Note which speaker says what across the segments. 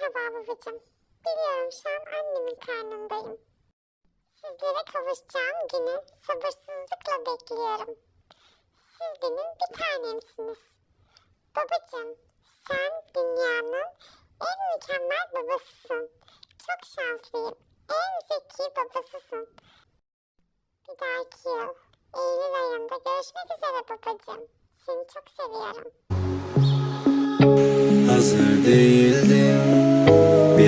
Speaker 1: Merhaba babacığım. Biliyorum şu an annemin karnındayım. Sizlere kavuşacağım günü sabırsızlıkla bekliyorum. Siz benim bir tanemsiniz. Babacığım, sen dünyanın en mükemmel babasısın. Çok şanslıyım. En zeki babasısın. Bir dahaki yıl Eylül ayında görüşmek üzere babacığım. Seni çok seviyorum.
Speaker 2: Hazır değildim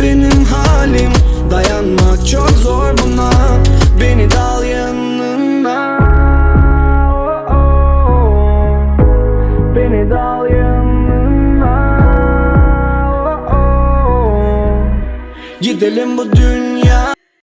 Speaker 2: benim halim. Dayanmak çok zor buna. Beni dal yanına. Beni dal yanına. Gidelim bu dünya